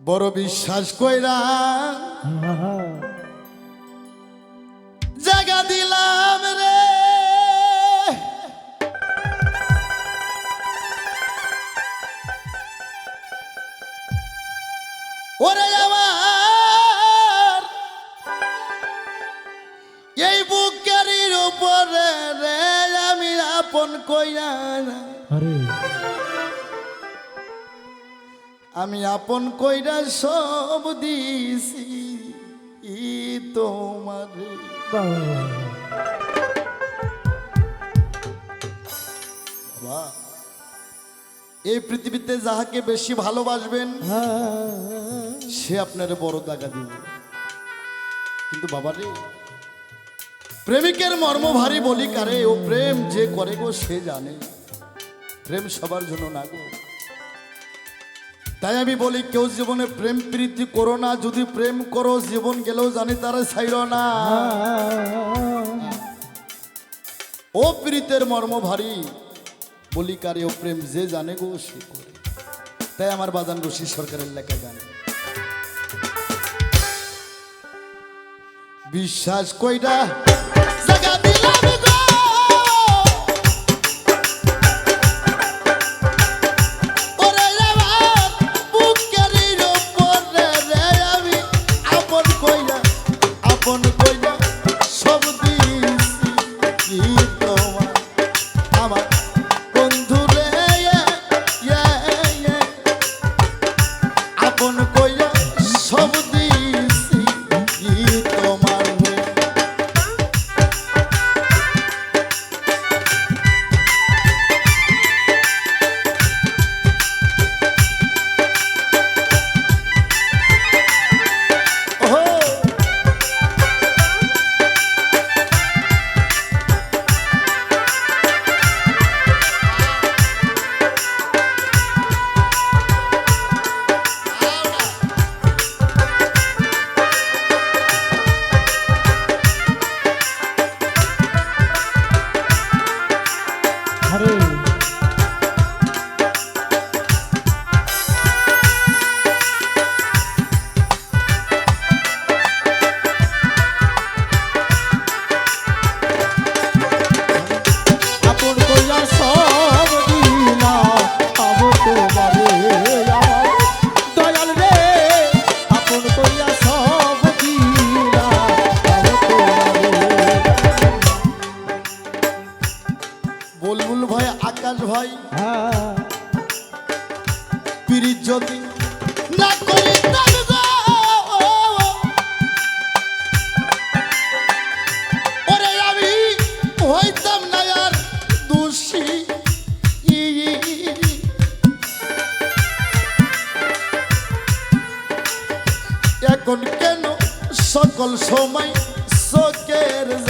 বড় বিশ্বাস কইরা কইরা না। আরে। আমি আপন কইরা সব দিছি ই তোমারে। বাবা এই পৃথিবীতে যাহাকে বেশি ভালোবাসবেন সে আপনার বড় দাগা দিবে। কিন্তু বাবা রে প্রেমিকের মর্ম ভারী বলি কারে, ও প্রেম যে করে গো সে জানে। প্রেম সবার জন্য না গো। তাই আমি বলি, কেউ জীবনে প্রেম প্রীতি করো না, যদি প্রেম করো, জীবন গেলেও জানি তারা ছাইর না। ও প্রীতের মর্ম ভারী বলি কারে, ও প্রেম যে জানে গো সে করে। তাই আমার বাজান রশি সরকারের লেখা গান। বিশ্বাস কইরা সকল সময় চোখের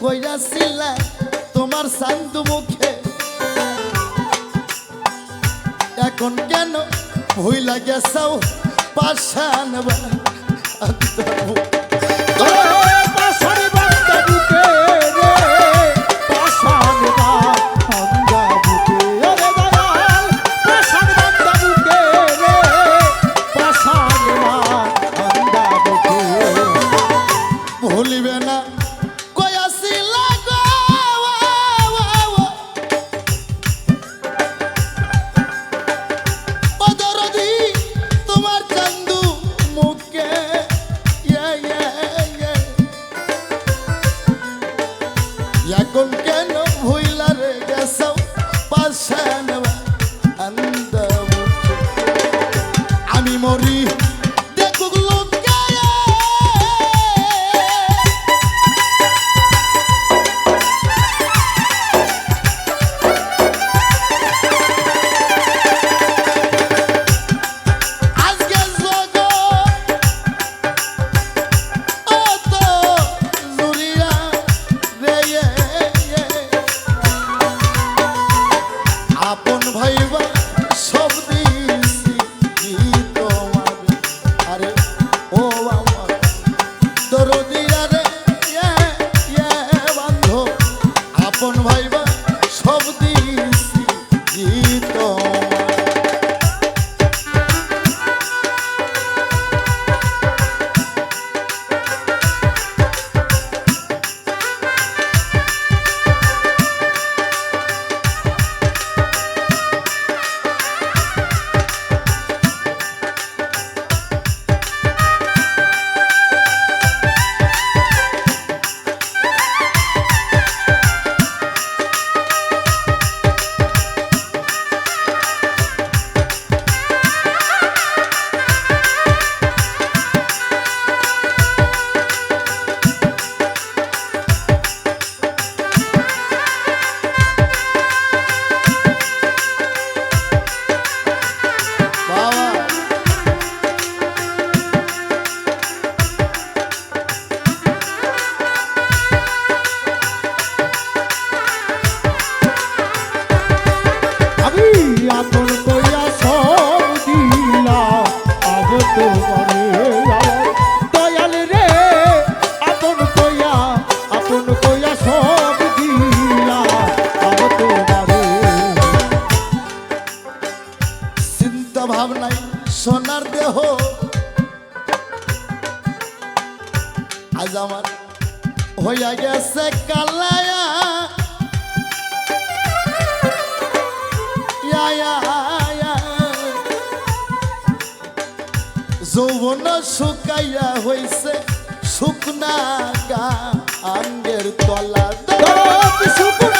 কইরাছিলা তোমার সান্দু মুখে। এখন কেন ভুইলা গেছাও? পাশান বা ya con আপন কইয়া সব দিলা। আজ তোমারে দয়াল রে, আপন কইয়া আপন কইয়া সব দিলা। আজ তোমারে চিন্তা ভাবনায় সোনার দেহ। আজ আমার হইয়া গেছে কালায়া। হারায়া যৌবন শুকাইয়া হইছে শুকনা গা আঙ্গের তলা শুকনা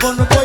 Ponlo